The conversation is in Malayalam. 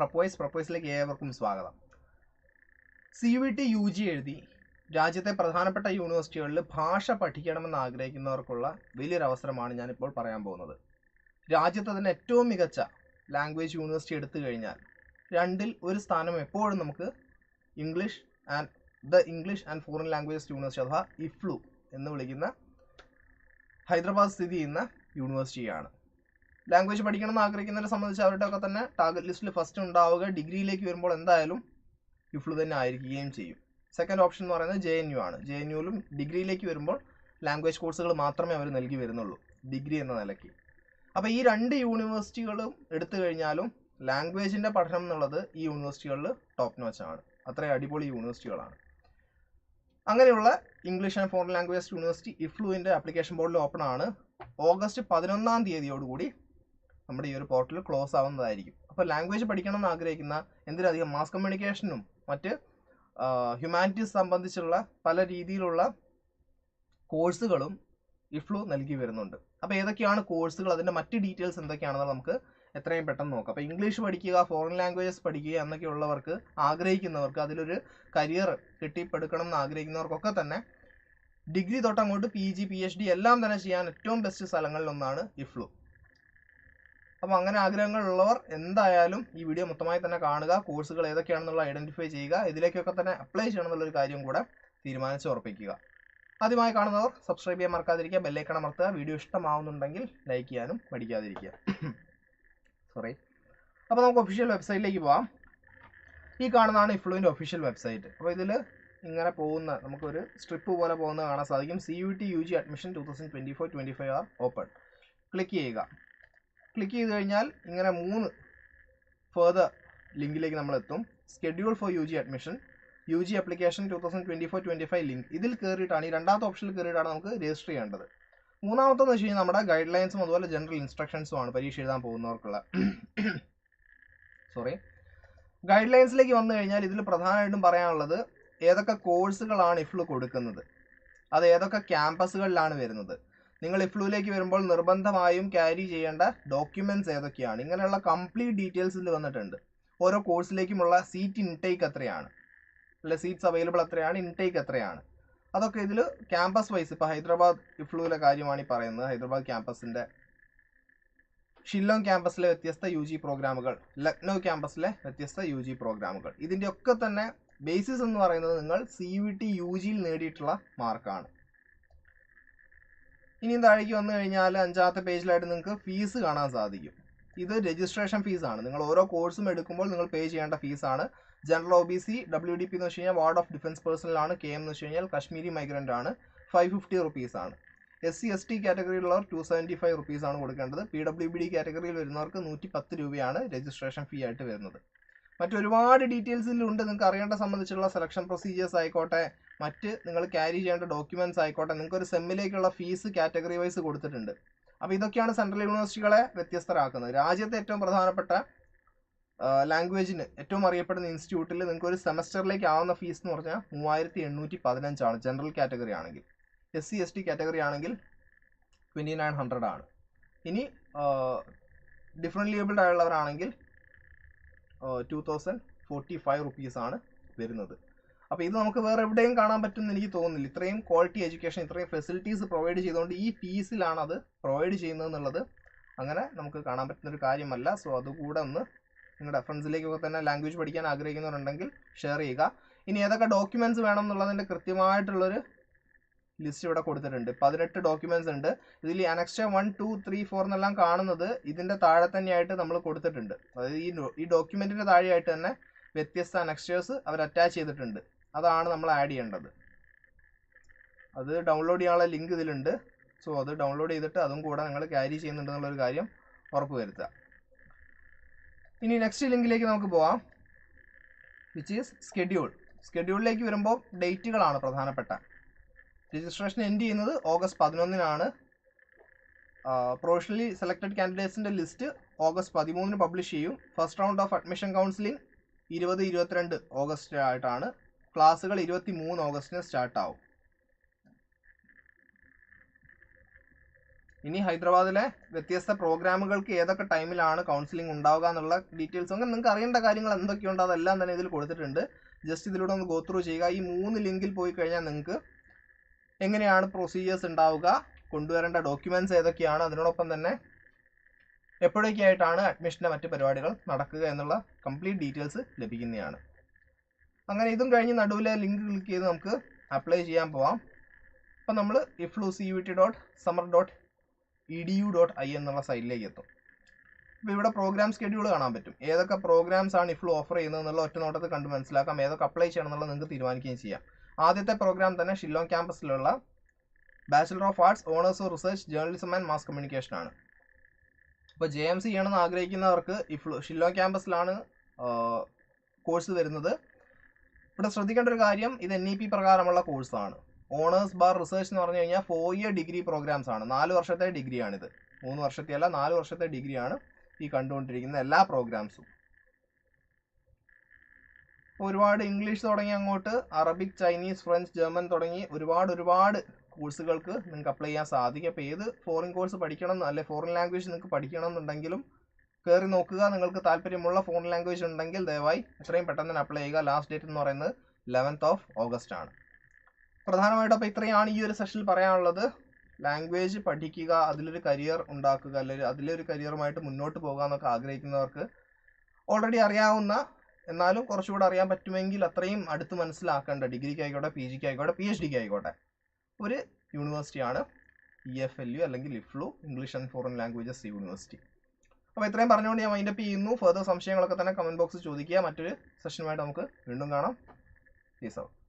പ്രപ്പോയ്സ് പ്രപ്പോയ്സിലേക്ക് ഏവർക്കും സ്വാഗതം. C V T U G എഴുതി. രാജ്യത്തെ പ്രധാനപ്പെട്ട യൂണിവേഴ്സിറ്റികളിൽ ഭാഷ പഠിക്കണമെന്ന് ആഗ്രഹിക്കുന്നവർക്കുള്ള വലിയൊരു അവസരമാണ് ഞാനിപ്പോൾ പറയാൻ പോകുന്നത്. രാജ്യത്ത് തന്നെ ഏറ്റവും മികച്ച ലാംഗ്വേജ് യൂണിവേഴ്സിറ്റി എടുത്തു കഴിഞ്ഞാൽ രണ്ടിൽ ഒരു സ്ഥാനം എപ്പോഴും നമുക്ക് English and the English and foreign languages university അഥവാ ഇഫ്ലു എന്ന് വിളിക്കുന്ന ഹൈദരാബാദ് സ്ഥിതി ചെയ്യുന്ന യൂണിവേഴ്സിറ്റിയാണ് ലാംഗ്വേജ് പഠിക്കണം എന്ന് ആഗ്രഹിക്കുന്നവരെ സംബന്ധിച്ച് അവരുടെ ഒക്കെ തന്നെ ടാർഗറ്റ് ലിസ്റ്റിൽ ഫസ്റ്റ് ഉണ്ടാവുക ഡിഗ്രിയിലേക്ക് വരുമ്പോൾ എന്തായാലും ഇഫ്ലു തന്നെ ആയിരിക്കുകയും ചെയ്യും. സെക്കൻഡ് ഓപ്ഷൻ എന്ന് പറയുന്നത് ജെ എൻ യു ആണ്. ജെ എൻ യുവിലും ഡിഗ്രിയിലേക്ക് വരുമ്പോൾ ലാംഗ്വേജ് കോഴ്സുകൾ മാത്രമേ അവർ നൽകി വരുന്നുള്ളൂ. ഡിഗ്രി എന്ന നിലയ്ക്ക്. അപ്പോൾ ഈ രണ്ട് യൂണിവേഴ്സിറ്റികളും എടുത്തു കഴിഞ്ഞാലും ലാംഗ്വേജിന്റെ പഠനം എന്നുള്ളത് ഈ യൂണിവേഴ്സിറ്റികളിൽ ടോപ്പ് നോച്ചാണ് അത്രയും അടിപൊളി യൂണിവേഴ്സിറ്റികളാണ് അങ്ങനെയുള്ള English and foreign language university ഇഫ്ലുവിന്റെ application ബോർഡിൽ ഓപ്പൺ ആണ്. ഓഗസ്റ്റ് പതിനൊന്നാം തീയതിയോടുകൂടി നമ്മുടെ ഈ ഒരു പോർട്ടൽ ക്ലോസ് ആവുന്നതായിരിക്കും. അപ്പോൾ ലാംഗ്വേജ് പഠിക്കണമെന്ന് ആഗ്രഹിക്കുന്ന എന്തിനധികം മാസ് കമ്മ്യൂണിക്കേഷനും മറ്റ് ഹ്യൂമാനിറ്റീസ് സംബന്ധിച്ചുള്ള പല രീതിയിലുള്ള കോഴ്സുകളും ഇഫ്ലു നൽകി വരുന്നുണ്ട്. അപ്പോൾ ഏതൊക്കെയാണ് കോഴ്സുകൾ അതിന്റെ മറ്റ് ഡീറ്റെയിൽസ് എന്തൊക്കെയാണെന്ന് നമുക്ക് എത്രയും പെട്ടെന്ന് നോക്കാം. അപ്പോൾ ഇംഗ്ലീഷ് പഠിക്കുക ഫോറിൻ ലാംഗ്വേജസ് പഠിക്കുക എന്നൊക്കെയുള്ളവർക്ക് ആഗ്രഹിക്കുന്നവർക്ക് അതിലൊരു കരിയർ കെട്ടിപ്പടുക്കണം എന്ന് ആഗ്രഹിക്കുന്നവർക്കൊക്കെ തന്നെ ഡിഗ്രി തൊട്ട് അങ്ങോട്ട് P G P H D എല്ലാം തന്നെ ചെയ്യാൻ ഏറ്റവും ബെസ്റ്റ് സ്ഥലങ്ങളിലൊന്നാണ് ഇഫ്ലു അപ്പോൾ അങ്ങനെ ആഗ്രഹങ്ങളുള്ളവർ എന്തായാലും ഈ വീഡിയോ മൊത്തമായി തന്നെ കാണുക കോഴ്സുകൾ ഏതൊക്കെയാണെന്നുള്ള ഐഡന്റിഫൈ ചെയ്യുക ഇതിലേക്കൊക്കെ തന്നെ അപ്ലൈ ചെയ്യണം എന്നുള്ളൊരു കാര്യം കൂടെ തീരുമാനിച്ച് ഉറപ്പിക്കുക. ആദ്യമായി കാണുന്നവർ സബ്സ്ക്രൈബ് ചെയ്യാൻ മറക്കാതിരിക്കുക ബെല്ലൈക്കൺ അമർത്തുക വീഡിയോ ഇഷ്ടമാവുന്നുണ്ടെങ്കിൽ ലൈക്ക് ചെയ്യാനും പഠിക്കാതിരിക്കുക സോറി അപ്പോൾ നമുക്ക് ഒഫീഷ്യൽ വെബ്സൈറ്റിലേക്ക് പോവാം. ഈ കാണുന്നതാണ് ഇഫ്ലുവിന്റെ ഒഫീഷ്യൽ വെബ്സൈറ്റ് അപ്പോൾ ഇതിൽ ഇങ്ങനെ പോകുന്ന നമുക്കൊരു സ്ട്രിപ്പ് പോലെ പോകുന്നത് കാണാൻ സാധിക്കും. C U T U G admission two thousand twenty four twenty five are open click ചെയ്യുക. ക്ലിക്ക് ചെയ്ത് കഴിഞ്ഞാൽ ഇങ്ങനെ മൂന്ന് ഫേർദർ ലിങ്കിലേക്ക് നമ്മൾ എത്തും schedule for U G admission U G application two thousand twenty four twenty five link ഇതിൽ കയറിയിട്ടാണ് ഈ രണ്ടാമത്തെ ഓപ്ഷനിൽ കയറിയിട്ടാണ് നമുക്ക് രജിസ്റ്റർ ചെയ്യേണ്ടത്. മൂന്നാമത്തെന്ന് വെച്ച് കഴിഞ്ഞാൽ നമ്മുടെ ഗൈഡ് ലൈൻസും അതുപോലെ ജനറൽ ഇൻസ്ട്രക്ഷൻസും ആണ് പരീക്ഷ എഴുതാൻ പോകുന്നവർക്കുള്ള. സോറി ഗൈഡ് ലൈൻസിലേക്ക് വന്നു കഴിഞ്ഞാൽ ഇതിൽ പ്രധാനമായിട്ടും പറയാനുള്ളത് ഏതൊക്കെ കോഴ്സുകളാണ് ഇഫ്ലു കൊടുക്കുന്നത്. അത് ഏതൊക്കെ ക്യാമ്പസുകളിലാണ് വരുന്നത്. നിങ്ങൾ ഇഫ്ലുവിലേക്ക് വരുമ്പോൾ നിർബന്ധമായും ക്യാരി ചെയ്യേണ്ട ഡോക്യുമെന്റ്സ് ഏതൊക്കെയാണ്? ഇങ്ങനെയുള്ള കംപ്ലീറ്റ് ഡീറ്റെയിൽസ് ഇതിൽ വന്നിട്ടുണ്ട്. ഓരോ കോഴ്സിലേക്കുമുള്ള സീറ്റ് ഇൻടേക്ക് എത്രയാണ്? അല്ലെ സീറ്റ്സ് അവൈലബിൾ എത്രയാണ്? ഇൻടേക്ക് എത്രയാണ്? അതൊക്കെ ഇതിൽ ക്യാമ്പസ് വൈസ് ഇപ്പോൾ ഹൈദരാബാദ് ഇഫ്ലുവിലെ കാര്യമാണ് ഈ പറയുന്നത്. ഹൈദരാബാദ് ക്യാമ്പസിന്റെ ഷില്ലോങ് ക്യാമ്പസിലെ വ്യത്യസ്ത യു ജി പ്രോഗ്രാമുകൾ ലക്നൗ ക്യാമ്പസിലെ വ്യത്യസ്ത യു ജി പ്രോഗ്രാമുകൾ ഇതിന്റെയൊക്കെ തന്നെ ബേസിസ് എന്ന് പറയുന്നത് നിങ്ങൾ സി വി ടി യു ജിയിൽ നേടിയിട്ടുള്ള മാർക്കാണ് ഇനിയും താഴേക്ക് വന്നു കഴിഞ്ഞാൽ അഞ്ചാമത്തെ പേജിലായിട്ട് നിങ്ങൾക്ക് ഫീസ് കാണാൻ സാധിക്കും. ഇത് രജിസ്ട്രേഷൻ ഫീസാണ് നിങ്ങൾ ഓരോ കോഴ്സും എടുക്കുമ്പോൾ നിങ്ങൾ പേ ചെയ്യേണ്ട ഫീസാണ് general O B C W D P എന്ന് വെച്ച് കഴിഞ്ഞാൽ വാർഡ് ഓഫ് ഡിഫൻസ് പേഴ്സണലാണ് കെ എം എന്ന് വെച്ച് കഴിഞ്ഞാൽ കശ്മീരി മൈഗ്രന്റ് ആണ്. ഫൈവ് ഫിഫ്റ്റി റുപ്പീസ് ആണ്. എസ് സി എസ് ടി കാറ്റഗറിയിലുള്ളവർ ടു സെവന്റി ഫൈവ് റുപ്പീസ് ആണ് കൊടുക്കേണ്ടത്. പി ഡബ്ല്യു ബി ഡി കാറ്റഗറിയിൽ വരുന്നവർക്ക് നൂറ്റി പത്ത് രൂപയാണ് രജിസ്ട്രേഷൻ ഫീ ആയിട്ട് വരുന്നത്. മറ്റൊരുപാട് ഡീറ്റെയിൽസിലുണ്ട് നിങ്ങൾക്ക് അറിയേണ്ട സംബന്ധിച്ചുള്ള സെലക്ഷൻ പ്രൊസീജിയേഴ്സ് ആയിക്കോട്ടെ മറ്റ് നിങ്ങൾ ക്യാരി ചെയ്യേണ്ട ഡോക്യുമെന്റ്സ് ആയിക്കോട്ടെ നിങ്ങൾക്ക് ഒരു സെമ്മിലേക്കുള്ള ഫീസ് കാറ്റഗറി വൈസ് കൊടുത്തിട്ടുണ്ട്. അപ്പോൾ ഇതൊക്കെയാണ് സെൻട്രൽ യൂണിവേഴ്സിറ്റികളെ വ്യത്യസ്തരാക്കുന്നത്. രാജ്യത്തെ ഏറ്റവും പ്രധാനപ്പെട്ട ലാംഗ്വേജിന് ഏറ്റവും അറിയപ്പെടുന്ന ഇൻസ്റ്റിറ്റ്യൂട്ടിൽ നിങ്ങൾക്ക് ഒരു സെമസ്റ്ററിലേക്ക് ആവുന്ന ഫീസ് എന്ന് പറഞ്ഞാൽ മൂവായിരത്തി എണ്ണൂറ്റി പതിനഞ്ചാണ് ജനറൽ കാറ്റഗറി ആണെങ്കിൽ. S C S T category ആണെങ്കിൽ ട്വന്റി നയൻ ഹൺഡ്രഡ് ആണ്. ഇനി ഡിഫറെന്റ് ലേബിൾഡ് ആയുള്ളവരാണെങ്കിൽ ടു തൗസൻഡ് ഫോർട്ടി ഫൈവ് റുപ്പീസാണ് വരുന്നത്. അപ്പോൾ ഇത് നമുക്ക് വേറെ എവിടെയും കാണാൻ പറ്റുമെന്ന് എനിക്ക് തോന്നുന്നില്ല. ഇത്രയും ക്വാളിറ്റി എഡ്യൂക്കേഷൻ ഇത്രയും ഫെസിലിറ്റീസ് പ്രൊവൈഡ് ചെയ്തുകൊണ്ട് ഈ ഫീസിലാണ് അത് പ്രൊവൈഡ് ചെയ്യുന്നത് എന്നുള്ളത് അങ്ങനെ നമുക്ക് കാണാൻ പറ്റുന്ന ഒരു കാര്യമല്ല. സോ അതുകൂടെ ഒന്ന് നിങ്ങളുടെ ഫ്രണ്ട്സിലേക്കൊക്കെ തന്നെ ലാംഗ്വേജ് പഠിക്കാൻ ആഗ്രഹിക്കുന്നവരുണ്ടെങ്കിൽ ഷെയർ ചെയ്യുക. ഇനി ഏതൊക്കെ ഡോക്യുമെന്റ്സ് വേണം എന്നുള്ളതിന്റെ കൃത്യമായിട്ടുള്ളൊരു ലിസ്റ്റ് ഇവിടെ കൊടുത്തിട്ടുണ്ട്. പതിനെട്ട് ഡോക്യുമെന്റ്സ് ഉണ്ട്. ഇതിൽ annexure one two three four എന്നെല്ലാം കാണുന്നത് ഇതിന്റെ താഴെ തന്നെയായിട്ട് നമ്മൾ കൊടുത്തിട്ടുണ്ട്. അതായത് ഈ ഈ ഡോക്യുമെന്റിന്റെ താഴെയായിട്ട് തന്നെ വ്യത്യസ്ത അനക്സ്റ്റേഴ്സ് അവർ അറ്റാച്ച് ചെയ്തിട്ടുണ്ട്. അതാണ് നമ്മൾ ആഡ് ചെയ്യേണ്ടത്. അത് ഡൗൺലോഡ് ചെയ്യാനുള്ള ലിങ്ക് ഇതിലുണ്ട്. സോ അത് ഡൗൺലോഡ് ചെയ്തിട്ട് അതും കൂടെ നിങ്ങൾ ക്യാരി ചെയ്യുന്നുണ്ടെന്നുള്ളൊരു കാര്യം ഉറപ്പ് വരുത്തുക. ഇനി നെക്സ്റ്റ് ലിങ്കിലേക്ക് നമുക്ക് പോവാം വിച്ച് ഈസ് സ്കെഡ്യൂൾ സ്കെഡ്യൂളിലേക്ക് വരുമ്പോൾ ഡേറ്റുകളാണ് പ്രധാനപ്പെട്ട. രജിസ്ട്രേഷൻ എൻഡ് ചെയ്യുന്നത് ഓഗസ്റ്റ് പതിനൊന്നിനാണ്. പ്രൊഫഷണലി സെലക്റ്റഡ് കാൻഡിഡേറ്റ്സിന്റെ ലിസ്റ്റ് ഓഗസ്റ്റ് പതിമൂന്നിന് പബ്ലിഷ് ചെയ്യും. First round of admission counselling ഇരുപത് ഇരുപത്തിരണ്ട് ഓഗസ്റ്റ് ആയിട്ടാണ് ക്ലാസ്സുകൾ ഇരുപത്തി മൂന്ന് ഓഗസ്റ്റിന് സ്റ്റാർട്ട് ആവും ഇനി ഹൈദരാബാദിലെ വ്യത്യസ്ത പ്രോഗ്രാമുകൾക്ക് ഏതൊക്കെ ടൈമിലാണ് കൗൺസിലിംഗ് ഉണ്ടാവുക എന്നുള്ള ഡീറ്റെയിൽസ് അങ്ങനെ നിങ്ങൾക്ക് അറിയേണ്ട കാര്യങ്ങൾ എന്തൊക്കെയുണ്ടോ അതെല്ലാം തന്നെ ഇതിൽ കൊടുത്തിട്ടുണ്ട്. ജസ്റ്റ് ഇതിലൂടെ ഒന്ന് ഗോത്രൂ ചെയ്യുക. ഈ മൂന്ന് ലിങ്കിൽ പോയി കഴിഞ്ഞാൽ നിങ്ങൾക്ക് എങ്ങനെയാണ് പ്രൊസീജിയേഴ്സ് ഉണ്ടാവുക കൊണ്ടുവരേണ്ട ഡോക്യുമെന്റ്സ് ഏതൊക്കെയാണ് അതിനോടൊപ്പം തന്നെ എപ്പോഴൊക്കെയായിട്ടാണ് അഡ്മിഷന്റെ മറ്റ് പരിപാടികൾ നടക്കുക എന്നുള്ള കംപ്ലീറ്റ് ഡീറ്റെയിൽസ് ലഭിക്കുന്നതാണ്. അങ്ങനെ ഇതും കഴിഞ്ഞ് നടുവിലെ ലിങ്ക് ക്ലിക്ക് ചെയ്ത് നമുക്ക് അപ്ലൈ ചെയ്യാൻ പോവാം. അപ്പം നമ്മൾ EFLU C U T dot Samarth dot E D U dot I എന്നുള്ള സൈറ്റിലേക്ക് എത്തും. അപ്പോൾ ഇവിടെ പ്രോഗ്രാം സ്കെഡ്യൂൾ കാണാൻ പറ്റും. ഏതൊക്കെ പ്രോഗ്രാംസ് ആണ് ഇഫ്ലു ഓഫർ ചെയ്യുന്നത് എന്നുള്ള ഒറ്റ നോട്ടത്തിൽ കണ്ട് മനസ്സിലാക്കാം. ഏതൊക്കെ അപ്ലൈ ചെയ്യണം എന്നുള്ളത് നിങ്ങൾക്ക് തീരുമാനിക്കുകയും ചെയ്യാം. ആദ്യത്തെ പ്രോഗ്രാം തന്നെ Shillong ക്യാമ്പസിലുള്ള bachelor of arts honours research journalism and mass communication ആണ്. ഇപ്പോൾ ജെ എം സി ചെയ്യണമെന്ന് ആഗ്രഹിക്കുന്നവർക്ക് ഇഫ്ലു ഷില്ലോങ് ക്യാമ്പസിലാണ് കോഴ്സ് വരുന്നത് ഇവിടെ ശ്രദ്ധിക്കേണ്ട ഒരു കാര്യം ഇത് എൻ ഇ പി പ്രകാരമുള്ള കോഴ്സാണ് ഓണേഴ്സ് ബാർ റിസർച്ച് എന്ന് പറഞ്ഞു കഴിഞ്ഞാൽ ഫോർ ഇയർ ഡിഗ്രി പ്രോഗ്രാംസ് ആണ്. നാല് വർഷത്തെ ഡിഗ്രിയാണിത് മൂന്ന് വർഷത്തെ അല്ല നാല് വർഷത്തെ ഡിഗ്രിയാണ് ഈ കണ്ടുകൊണ്ടിരിക്കുന്ന എല്ലാ പ്രോഗ്രാംസും ഒരുപാട് ഇംഗ്ലീഷ് തുടങ്ങി അങ്ങോട്ട് അറബിക് ചൈനീസ് ഫ്രഞ്ച് ജർമ്മൻ തുടങ്ങി ഒരുപാട് ഒരുപാട് കോഴ്സുകൾക്ക് നിങ്ങൾക്ക് അപ്ലൈ ചെയ്യാൻ സാധിക്കും. അപ്പോൾ ഏത് ഫോറിൻ കോഴ്സ് പഠിക്കണം അല്ലെ ഫോറിൻ ലാംഗ്വേജ് നിങ്ങൾക്ക് പഠിക്കണം എന്നുണ്ടെങ്കിലും കയറി നോക്കുക. നിങ്ങൾക്ക് താല്പര്യമുള്ള ഫോൺ ലാംഗ്വേജ് ഉണ്ടെങ്കിൽ ദയവായി എത്രയും പെട്ടെന്ന് തന്നെ അപ്ലൈ ചെയ്യുക. ലാസ്റ്റ് ഡേറ്റ് എന്ന് പറയുന്നത് ലെവൻത്ത് ഓഫ് ഓഗസ്റ്റ് ആണ്. പ്രധാനമായിട്ടും അപ്പോൾ ഇത്രയാണ് ഈ ഒരു സെഷനിൽ പറയാനുള്ളത്. ലാംഗ്വേജ് പഠിക്കുക അതിലൊരു കരിയർ ഉണ്ടാക്കുക അല്ലെങ്കിൽ അതിലൊരു കരിയറുമായിട്ട് മുന്നോട്ട് പോകുക എന്നൊക്കെ ആഗ്രഹിക്കുന്നവർക്ക് ഓൾറെഡി അറിയാവുന്ന എന്നാലും കുറച്ചുകൂടെ അറിയാൻ പറ്റുമെങ്കിൽ അത്രയും അടുത്ത് മനസ്സിലാക്കേണ്ട ഡിഗ്രിക്ക് ആയിക്കോട്ടെ പി ജിക്ക് ആയിക്കോട്ടെ പി എച്ച് ഡിക്ക് ആയിക്കോട്ടെ. ഒരു യൂണിവേഴ്സിറ്റിയാണ് ഇ എഫ് എൽ യു അല്ലെങ്കിൽ EFLU English and foreign languages university അപ്പോൾ ഇത്രയും പറഞ്ഞുകൊണ്ട് ഞാൻ മൈൻഡപ്പ് ചെയ്യുന്നു. ഫർദർ സംശയങ്ങളൊക്കെ തന്നെ കമന്റ് ബോക്സിൽ ചോദിക്കുക. മറ്റൊരു സെഷനുമായിട്ട് നമുക്ക് വീണ്ടും കാണാം. Peace out